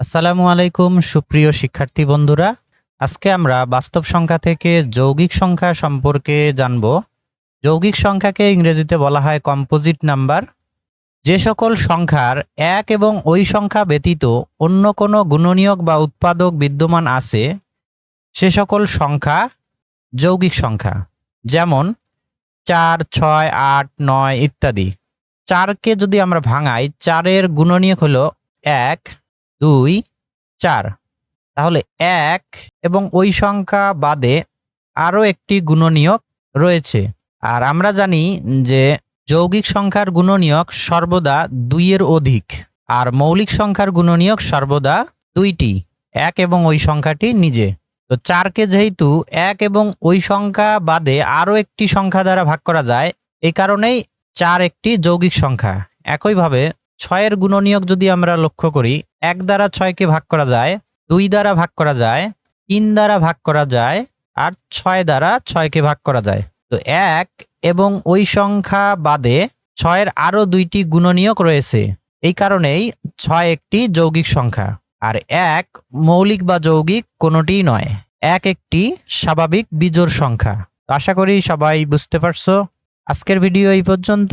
আসসালামু আলাইকুম, সুপ্রিয় শিক্ষার্থী বন্ধুরা। আজকে আমরা বাস্তব সংখ্যা থেকে যৌগিক সংখ্যা সম্পর্কে জানব। যৌগিক সংখ্যাকে ইংরেজিতে বলা হয় কম্পোজিট নাম্বার যে সকল সংখ্যার এক এবং ওই সংখ্যা ব্যতীত অন্য কোনো গুণনীয়ক বা উৎপাদক বিদ্যমান আছে, সে সকল সংখ্যা যৌগিক সংখ্যা। যেমন, চার, ছয়, আট, নয় ইত্যাদি। চারকে যদি আমরা ভাঙাই, চারের গুণনীয়ক হলো এক। দুই, চার। তাহলে এক এবং ওই সংখ্যা বাদে আরও একটি গুণনীয়ক রয়েছে। আর আমরা জানি যে যৌগিক সংখ্যার গুণনীয়ক সর্বদা দুইয়ের অধিক, আর মৌলিক সংখ্যার গুণনীয়ক সর্বদা দুইটি, এক এবং ওই সংখ্যাটি নিজে। তো চারকে যেহেতু এক এবং ওই সংখ্যা বাদে আরও একটি সংখ্যা দ্বারা ভাগ করা যায় এই কারণেই চার একটি যৌগিক সংখ্যা। একইভাবে ছয়ের গুণনীয়ক যদি আমরা লক্ষ্য করি, এক দ্বারা ছয়কে ভাগ করা যায়, দুই দ্বারা ভাগ করা যায়, তিন দ্বারা ভাগ করা যায়, আর ছয় দ্বারা ছয়কে ভাগ করা যায়। তো এক এবং ওই সংখ্যা বাদে ছয়ের আরও দুইটি গুণনীয়ক রয়েছে। এই কারণেই ছয় একটি যৌগিক সংখ্যা, আর এক মৌলিক বা যৌগিক কোনোটিই নয়। এক একটি স্বাভাবিক বিজোড় সংখ্যা। আশা করি সবাই বুঝতে পারছ। আজকের ভিডিও এই পর্যন্ত।